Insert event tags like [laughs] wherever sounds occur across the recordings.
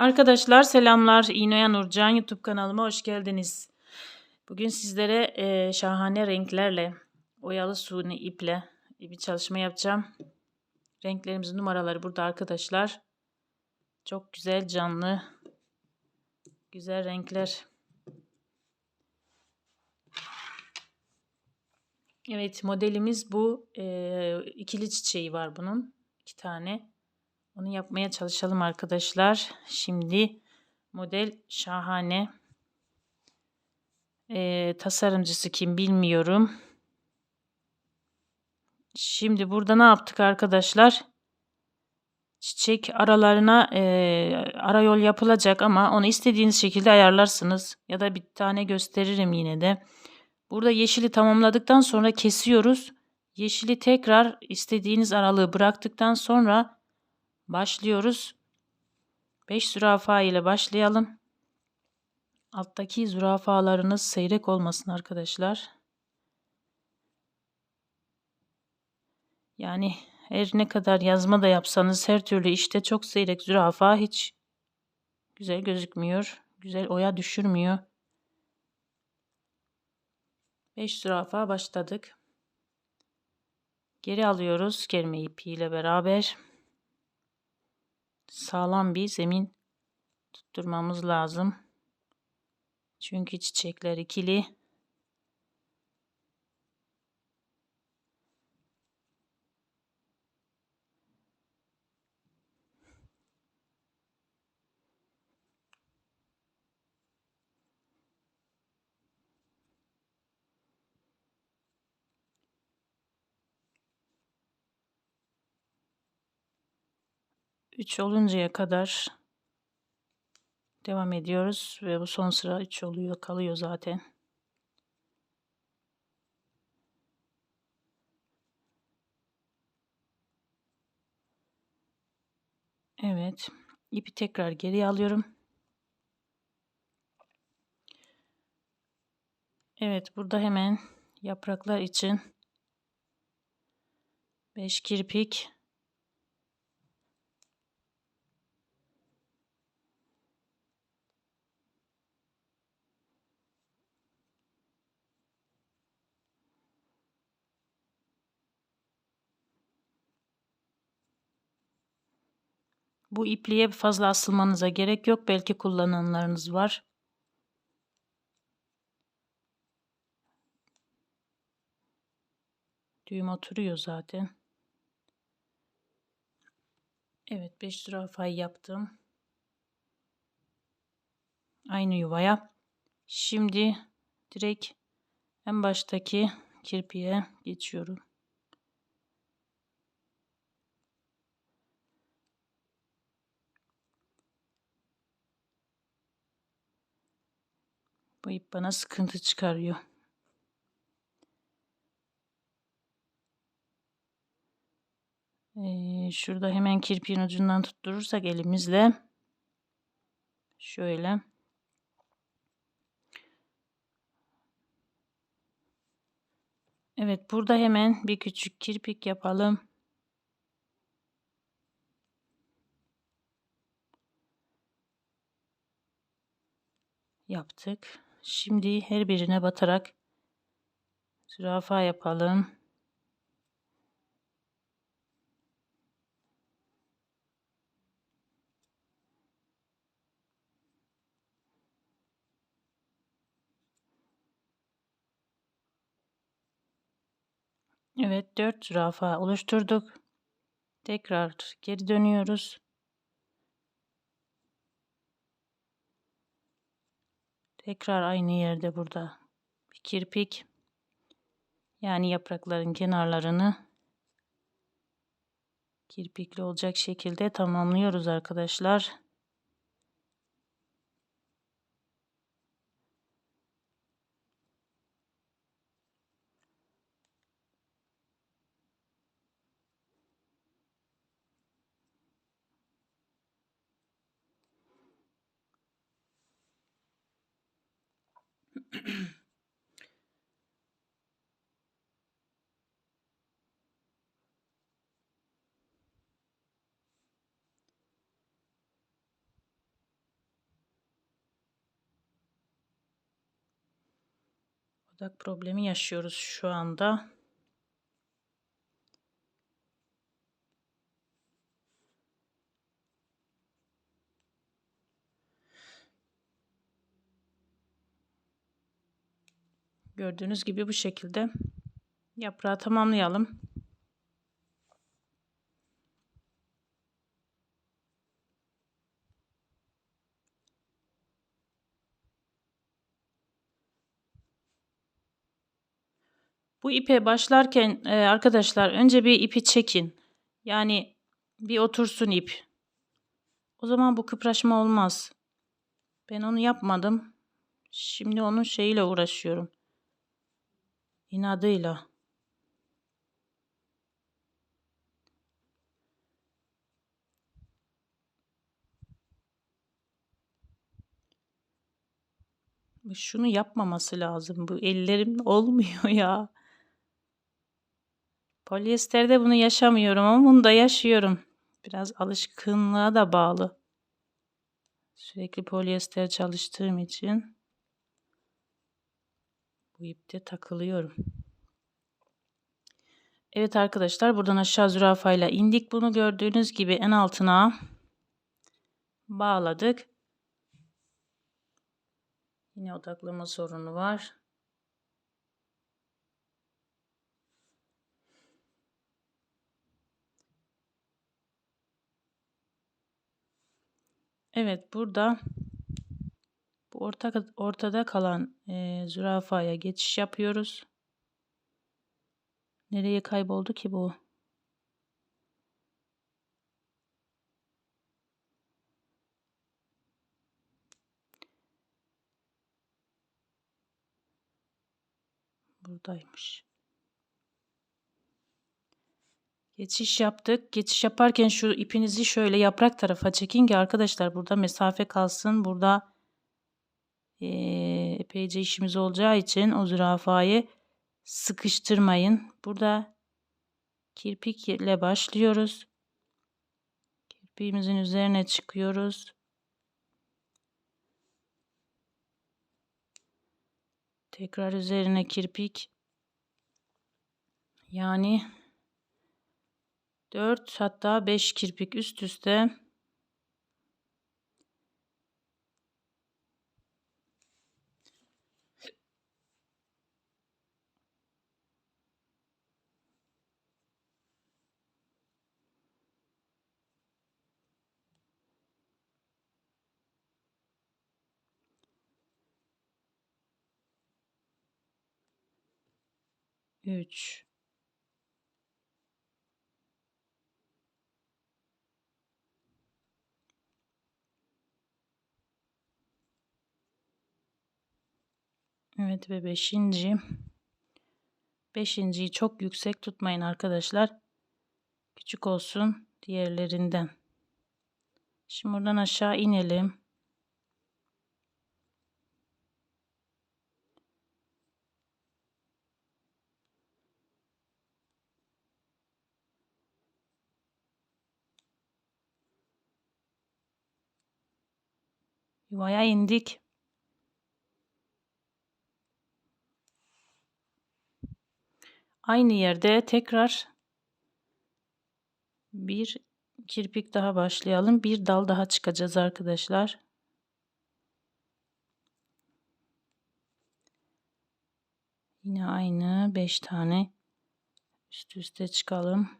Arkadaşlar selamlar. İnoya Nurcan YouTube kanalıma hoş geldiniz. Bugün sizlere e, şahane renklerle, oyalı suni iple bir çalışma yapacağım. Renklerimizin numaraları burada arkadaşlar. Çok güzel, canlı, güzel renkler. Evet modelimiz bu. E, ikili çiçeği var bunun. iki tane. Onu yapmaya çalışalım arkadaşlar. Şimdi model şahane. Ee, tasarımcısı kim bilmiyorum. Şimdi burada ne yaptık arkadaşlar? Çiçek aralarına e, arayol yapılacak ama onu istediğiniz şekilde ayarlarsınız. Ya da bir tane gösteririm yine de. Burada yeşili tamamladıktan sonra kesiyoruz. Yeşili tekrar istediğiniz aralığı bıraktıktan sonra Başlıyoruz. 5 zürafa ile başlayalım. Alttaki zürafalarınız seyrek olmasın arkadaşlar. Yani her ne kadar yazma da yapsanız her türlü işte çok seyrek zürafa hiç güzel gözükmüyor. Güzel oya düşürmüyor. 5 zürafa başladık. Geri alıyoruz kerme ipiyle beraber sağlam bir zemin tutturmamız lazım. Çünkü çiçekler ikili. Üç oluncaya kadar devam ediyoruz ve bu son sıra 3 oluyor kalıyor zaten. Evet. ipi tekrar geri alıyorum. Evet burada hemen yapraklar için 5 kirpik Bu ipliğe fazla asılmanıza gerek yok. Belki kullananlarınız var. Düğüm oturuyor zaten. Evet 5 zürafayı yaptım. Aynı yuvaya. Şimdi direkt en baştaki kirpiye geçiyorum. Bu ip bana sıkıntı çıkarıyor. Ee, şurada hemen kirpiğin ucundan tutturursak elimizle şöyle Evet burada hemen bir küçük kirpik yapalım. Yaptık. Şimdi her birine batarak zürafa yapalım. Evet 4 zürafa oluşturduk. Tekrar geri dönüyoruz. Tekrar aynı yerde burada bir kirpik. Yani yaprakların kenarlarını kirpikli olacak şekilde tamamlıyoruz arkadaşlar. Odak problemi yaşıyoruz şu anda. Gördüğünüz gibi bu şekilde yaprağı tamamlayalım. Bu ipe başlarken e, arkadaşlar önce bir ipi çekin. Yani bir otursun ip. O zaman bu kıpraşma olmaz. Ben onu yapmadım. Şimdi onun şeyiyle uğraşıyorum. İnadıyla. Şunu yapmaması lazım. Bu ellerim [laughs] olmuyor ya. Polyesterde bunu yaşamıyorum ama bunu da yaşıyorum. Biraz alışkınlığa da bağlı. Sürekli polyester çalıştığım için bu ipte takılıyorum. Evet arkadaşlar buradan aşağı zürafayla indik. Bunu gördüğünüz gibi en altına bağladık. Yine odaklama sorunu var. Evet burada bu orta, ortada kalan e, zürafaya geçiş yapıyoruz. Nereye kayboldu ki bu? Buradaymış. Geçiş yaptık. Geçiş yaparken şu ipinizi şöyle yaprak tarafa çekin ki arkadaşlar burada mesafe kalsın. Burada e, epeyce işimiz olacağı için o zürafayı sıkıştırmayın. Burada kirpikle başlıyoruz. Kirpiğimizin üzerine çıkıyoruz. Tekrar üzerine kirpik. Yani 4 hatta 5 kirpik üst üste Üç. Evet ve beşinci. Beşinciyi çok yüksek tutmayın arkadaşlar. Küçük olsun diğerlerinden. Şimdi buradan aşağı inelim. Yuvaya indik. Aynı yerde tekrar bir kirpik daha başlayalım. Bir dal daha çıkacağız arkadaşlar. Yine aynı 5 tane üst üste çıkalım.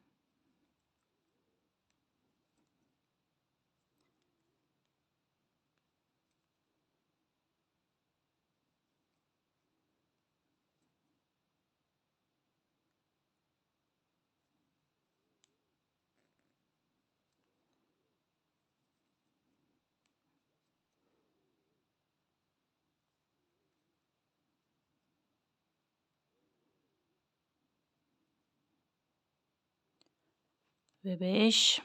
ve 5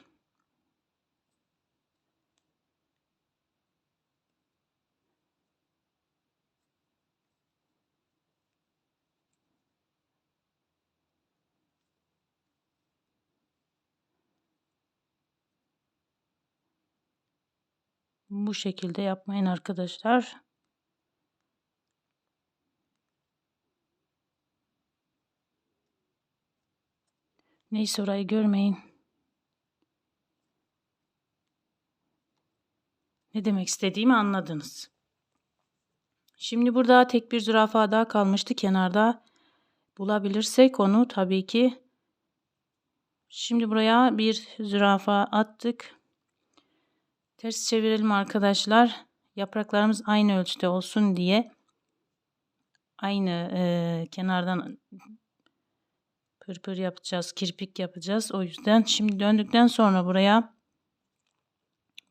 bu şekilde yapmayın arkadaşlar. Neyse orayı görmeyin. Ne demek istediğimi anladınız. Şimdi burada tek bir zürafa daha kalmıştı kenarda. Bulabilirsek onu tabii ki. Şimdi buraya bir zürafa attık. Ters çevirelim arkadaşlar. Yapraklarımız aynı ölçüde olsun diye aynı e, kenardan pırpır yapacağız, kirpik yapacağız. O yüzden şimdi döndükten sonra buraya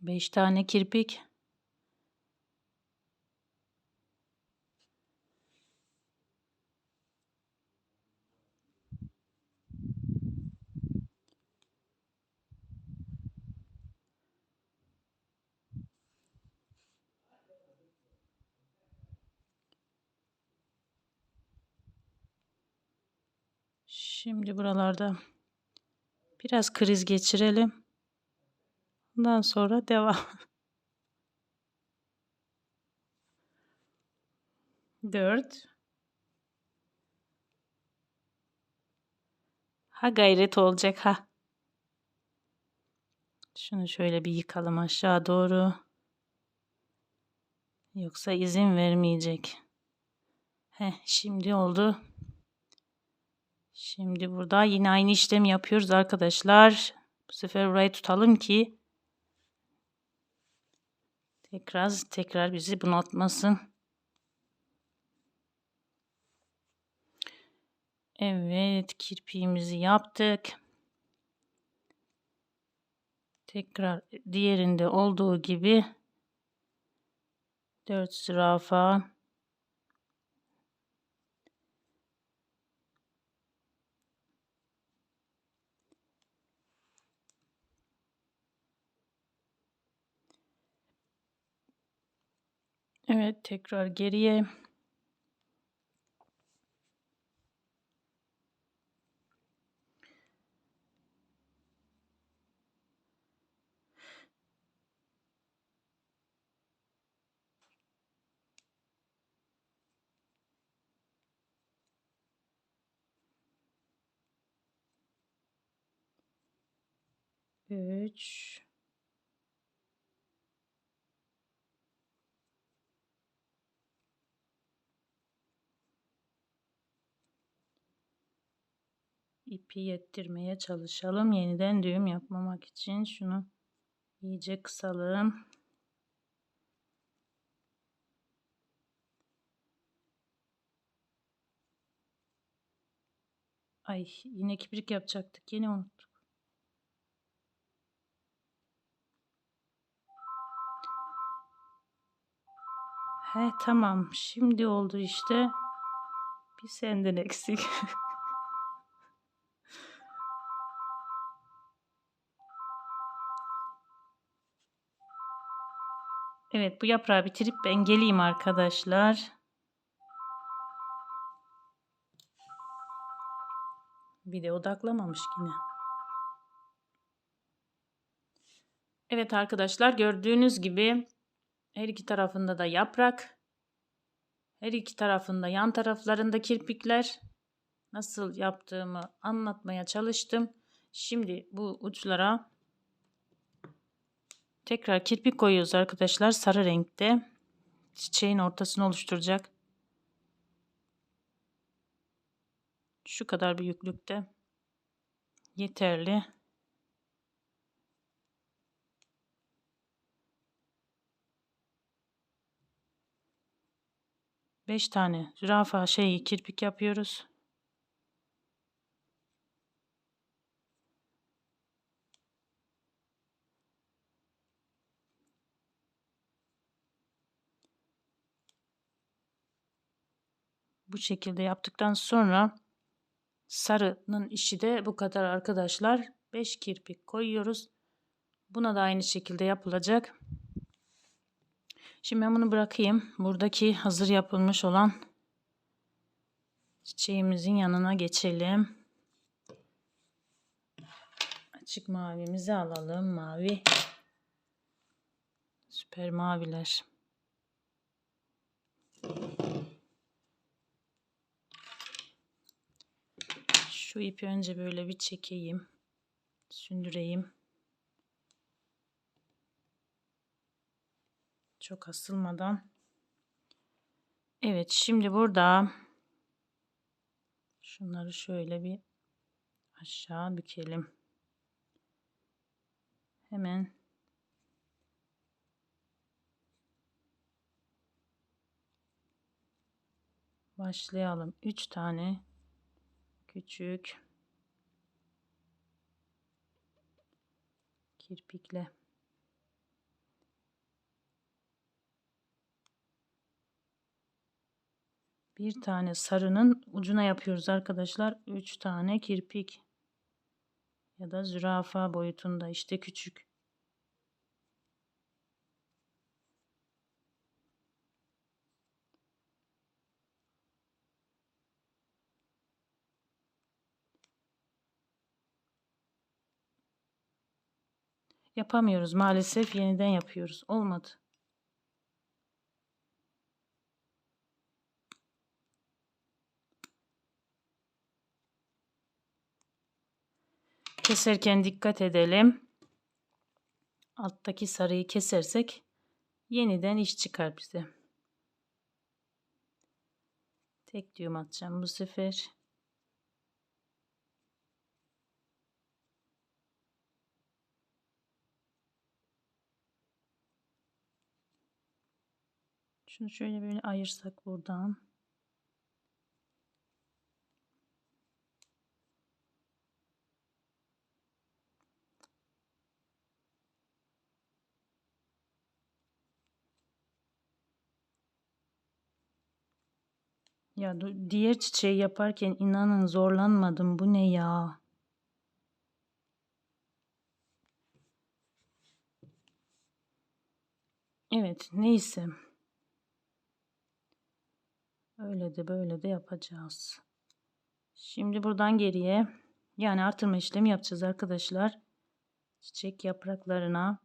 5 tane kirpik Şimdi buralarda biraz kriz geçirelim. Ondan sonra devam. Dört. Ha gayret olacak ha. Şunu şöyle bir yıkalım aşağı doğru. Yoksa izin vermeyecek. Heh, şimdi oldu. Şimdi burada yine aynı işlemi yapıyoruz arkadaşlar. Bu sefer burayı tutalım ki tekrar tekrar bizi bunaltmasın. Evet kirpiğimizi yaptık. Tekrar diğerinde olduğu gibi 4 zürafa Evet tekrar geriye. Üç. İpi yettirmeye çalışalım. Yeniden düğüm yapmamak için şunu iyice kısalım. Ay yine kibrik yapacaktık. Yine unuttuk. He tamam. Şimdi oldu işte. Bir senden eksik. [laughs] Evet bu yaprağı bitirip ben geleyim arkadaşlar. Bir de odaklamamış yine. Evet arkadaşlar gördüğünüz gibi her iki tarafında da yaprak. Her iki tarafında yan taraflarında kirpikler. Nasıl yaptığımı anlatmaya çalıştım. Şimdi bu uçlara Tekrar kirpik koyuyoruz arkadaşlar sarı renkte. Çiçeğin ortasını oluşturacak. Şu kadar büyüklükte. Yeterli. Beş tane zürafa şeyi kirpik yapıyoruz. Bu şekilde yaptıktan sonra sarının işi de bu kadar arkadaşlar. 5 kirpik koyuyoruz. Buna da aynı şekilde yapılacak. Şimdi ben bunu bırakayım. Buradaki hazır yapılmış olan çiçeğimizin yanına geçelim. Açık mavimizi alalım. Mavi. Süper maviler. Şu ipi önce böyle bir çekeyim. Sündüreyim. Çok asılmadan. Evet şimdi burada şunları şöyle bir aşağı bükelim. Hemen başlayalım. 3 tane küçük kirpikle bir tane sarının ucuna yapıyoruz arkadaşlar. 3 tane kirpik ya da zürafa boyutunda işte küçük. Yapamıyoruz maalesef yeniden yapıyoruz. Olmadı. Keserken dikkat edelim. Alttaki sarıyı kesersek yeniden iş çıkar bize. Tek düğüm atacağım bu sefer. Şunu şöyle böyle ayırsak buradan. Ya diğer çiçeği yaparken inanın zorlanmadım. Bu ne ya? Evet, neyse. Öyle de böyle de yapacağız. Şimdi buradan geriye yani artırma işlemi yapacağız arkadaşlar. Çiçek yapraklarına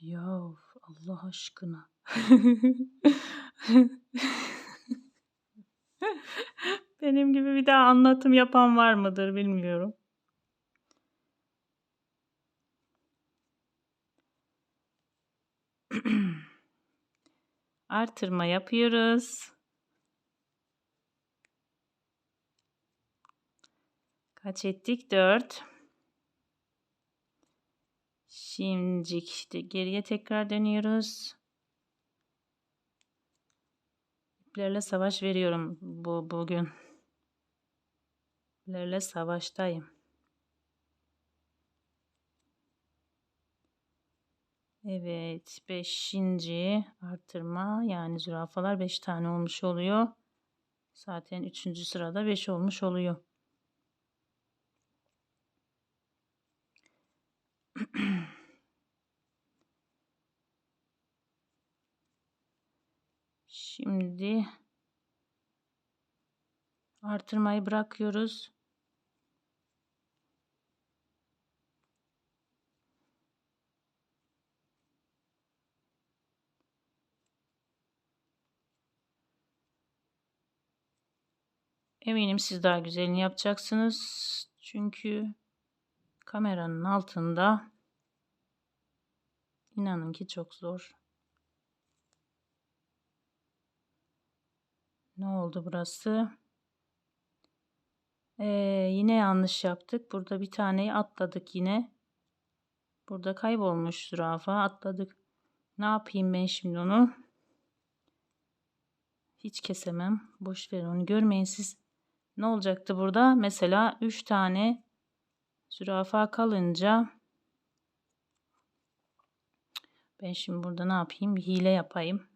Ya Allah aşkına. [laughs] Benim gibi bir daha anlatım yapan var mıdır bilmiyorum. [clears throat] Artırma yapıyoruz. Kaç ettik? 4. Şimdi işte geriye tekrar dönüyoruz. İplerle savaş veriyorum bu bugün. İplerle savaştayım. Evet, beşinci artırma yani zürafalar beş tane olmuş oluyor. Zaten üçüncü sırada beş olmuş oluyor. [clears throat] Şimdi artırmayı bırakıyoruz. Eminim siz daha güzelini yapacaksınız. Çünkü kameranın altında inanın ki çok zor. Ne oldu burası? Ee, yine yanlış yaptık. Burada bir taneyi atladık yine. Burada kaybolmuş zürafa. Atladık. Ne yapayım ben şimdi onu? Hiç kesemem. Boş verin onu. Görmeyin siz. Ne olacaktı burada? Mesela 3 tane zürafa kalınca ben şimdi burada ne yapayım? Bir hile yapayım.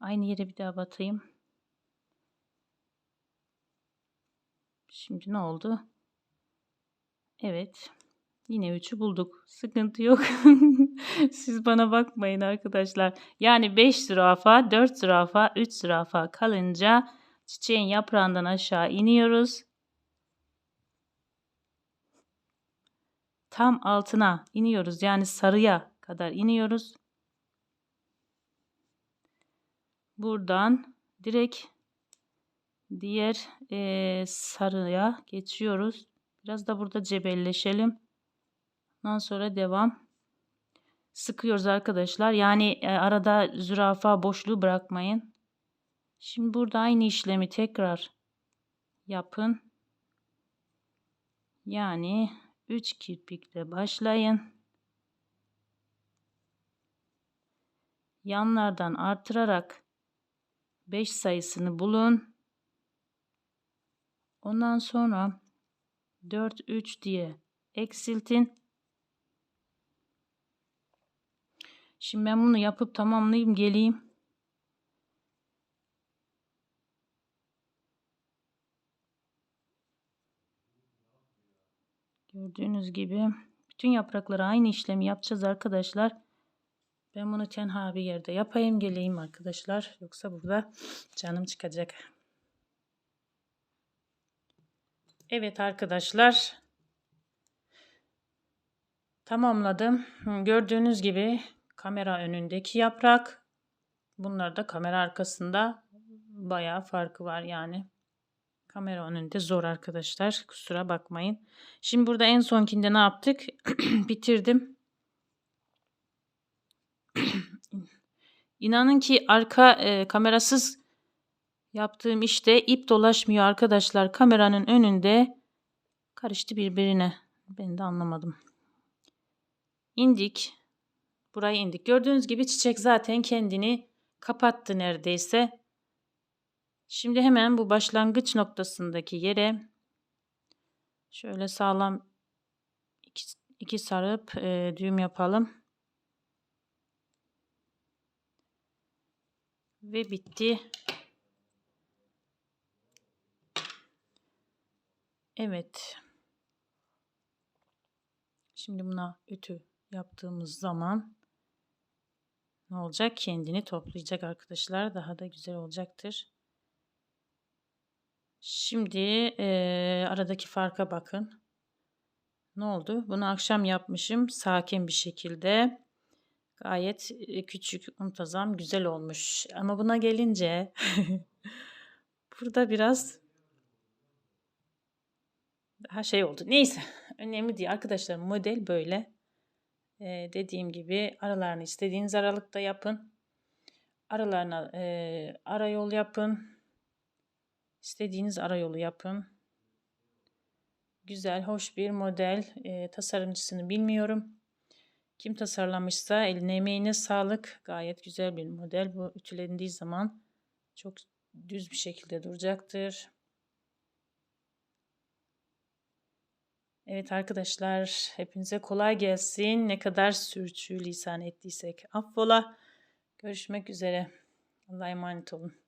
Aynı yere bir daha batayım. Şimdi ne oldu? Evet. Yine 3'ü bulduk. Sıkıntı yok. [laughs] Siz bana bakmayın arkadaşlar. Yani 5 zürafa, 4 zürafa, 3 zürafa kalınca çiçeğin yaprağından aşağı iniyoruz. Tam altına iniyoruz. Yani sarıya kadar iniyoruz. buradan direkt diğer e, sarıya geçiyoruz. Biraz da burada cebelleşelim. Ondan sonra devam. Sıkıyoruz arkadaşlar. Yani e, arada zürafa boşluğu bırakmayın. Şimdi burada aynı işlemi tekrar yapın. Yani 3 kirpikle başlayın. Yanlardan artırarak 5 sayısını bulun. Ondan sonra 4 3 diye eksiltin. Şimdi ben bunu yapıp tamamlayayım geleyim. Gördüğünüz gibi bütün yapraklara aynı işlemi yapacağız arkadaşlar. Ben bunu tenha bir yerde yapayım geleyim arkadaşlar. Yoksa burada canım çıkacak. Evet arkadaşlar. Tamamladım. Gördüğünüz gibi kamera önündeki yaprak. Bunlar da kamera arkasında bayağı farkı var yani. Kamera önünde zor arkadaşlar. Kusura bakmayın. Şimdi burada en sonkinde ne yaptık? [clears throat] Bitirdim. [clears throat] İnanın ki arka e, kamerasız yaptığım işte ip dolaşmıyor arkadaşlar. Kameranın önünde karıştı birbirine. Ben de anlamadım. İndik. Buraya indik. Gördüğünüz gibi çiçek zaten kendini kapattı neredeyse. Şimdi hemen bu başlangıç noktasındaki yere şöyle sağlam iki, iki sarıp e, düğüm yapalım. Ve bitti. Evet. Şimdi buna ütü yaptığımız zaman ne olacak? Kendini toplayacak arkadaşlar. Daha da güzel olacaktır. Şimdi e, aradaki farka bakın. Ne oldu? Bunu akşam yapmışım. Sakin bir şekilde. Gayet küçük, muntazam, güzel olmuş. Ama buna gelince [laughs] burada biraz daha şey oldu. Neyse. Önemli değil. Arkadaşlar model böyle. Ee, dediğim gibi aralarını istediğiniz aralıkta yapın. Aralarına e, ara yol yapın. İstediğiniz arayolu yapın. Güzel, hoş bir model. E, tasarımcısını bilmiyorum. Kim tasarlamışsa eline emeğine sağlık. Gayet güzel bir model. Bu ütülendiği zaman çok düz bir şekilde duracaktır. Evet arkadaşlar hepinize kolay gelsin. Ne kadar sürçü lisan ettiysek affola. Görüşmek üzere. Allah'a emanet olun.